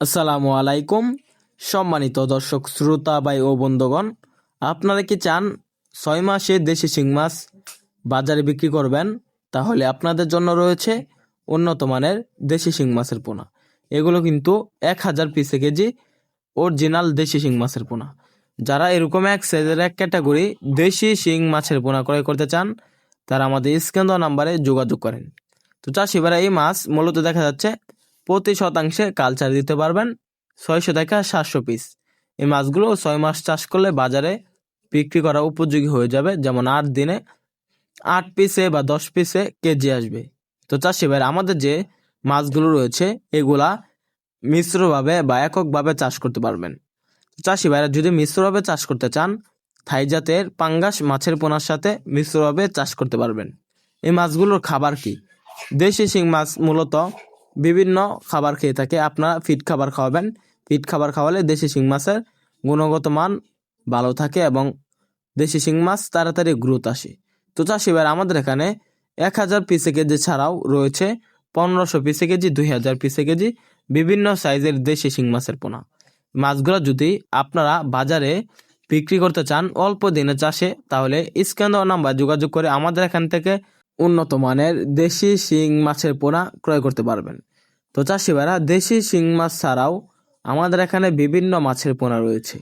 আসসালামু আলাইকুম, সম্মানিত দর্শক শ্রোতা ভাই ও বন্ধুগণ, আপনারা কি চান ছয় মাসে দেশি শিং মাছ বাজারে বিক্রি করবেন? তাহলে আপনাদের জন্য রয়েছে উন্নত মানের দেশি শিং মাছের পোনা। এগুলো কিন্তু এক হাজার পিসে কেজি অরিজিনাল দেশি শিং মাছের পোনা। যারা এরকম এক সাইজের এক ক্যাটাগরি দেশি শিং মাছের পোনা ক্রয় করতে চান, তারা আমাদের স্ক্যান নাম্বারে যোগাযোগ করেন। তো চাষিবারা এই মাছ মূলত দেখা যাচ্ছে প্রতি শতাংশে কালচার দিতে পারবেন ছয়শো থেকে সাতশো পিস এই মাছগুলো ছয় মাস চাষ করলে বাজারে বিক্রি করা উপযোগী হয়ে যাবে। যেমন আট দিনে আট পিসে বা দশ পিসে কেজি আসবে। তো চাষি ভাইরা, আমাদের যে মাছগুলো রয়েছে, এগুলা মিশ্রভাবে বা এককভাবে চাষ করতে পারবেন। চাষি ভাইরা যদি মিশ্রভাবে চাষ করতে চান, থাই জাতের পাঙ্গাস মাছের পোনার সাথে মিশ্রভাবে চাষ করতে পারবেন। এই মাছগুলোর খাবার কি? দেশি শিং মাছ মূলত বিভিন্ন খাবার খেয়ে থাকে। আপনারা ফিট খাবার খাওয়াবেন। ফিট খাবার খাওয়ালে দেশি শিং মাছের গুণগত মান ভালো থাকে এবং দেশি শিং মাছ তাড়াতাড়ি গ্রোথ আসে। তো চাষি ভাইরা, আমাদের এখানে এক হাজার পিসে কেজি ছাড়াও রয়েছে পনেরোশো পিসে কেজি, দুই হাজার পিসে কেজি বিভিন্ন সাইজের দেশি শিং মাছের পোনা। মাছগুলো যদি আপনারা বাজারে বিক্রি করতে চান অল্প দিনে চাষে, তাহলে স্ক্যান নাম্বার যোগাযোগ করে আমাদের এখান থেকে উন্নত মানের দেশি শিং মাছের পোনা ক্রয় করতে পারবেন। তো চাষি ভাইরা দেশি শিং মাছ ছাড়াও আমাদের এখানে বিভিন্ন মাছের পোনা রয়েছে।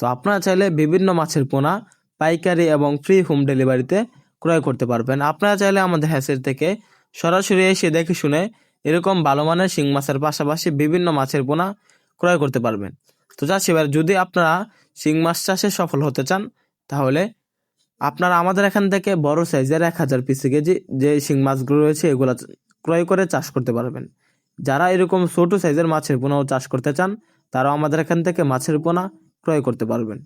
তো আপনারা চাইলে বিভিন্ন মাছের পোনা পাইকারি এবং ফ্রি হোম ডেলিভারিতে ক্রয় করতে পারবেন। আপনারা চাইলে আমাদের হ্যাসের থেকে সরাসরি এসে দেখে শুনে এরকম ভালো মানের শিং মাছের পাশাপাশি বিভিন্ন মাছের পোনা ক্রয় করতে পারবেন। তো চাষি ভাইরা যদি আপনারা শিং মাছ চাষে সফল হতে চান, তাহলে আপনারা আমাদের এখান থেকে বড় সাইজের এক হাজার পিসে কেজি যে শিং মাছগুলো রয়েছে, এগুলো ক্রয় করে চাষ করতে পারবেন। যারা এরকম ছোট সাইজের মাছের পোনাও চাষ করতে চান, তারাও আমাদের এখান থেকে মাছের পোনা ক্রয় করতে পারবেন।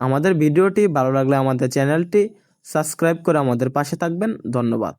আমাদের ভিডিওটি ভালো লাগলে আমাদের চ্যানেলটি সাবস্ক্রাইব করে আমাদের পাশে থাকবেন। ধন্যবাদ।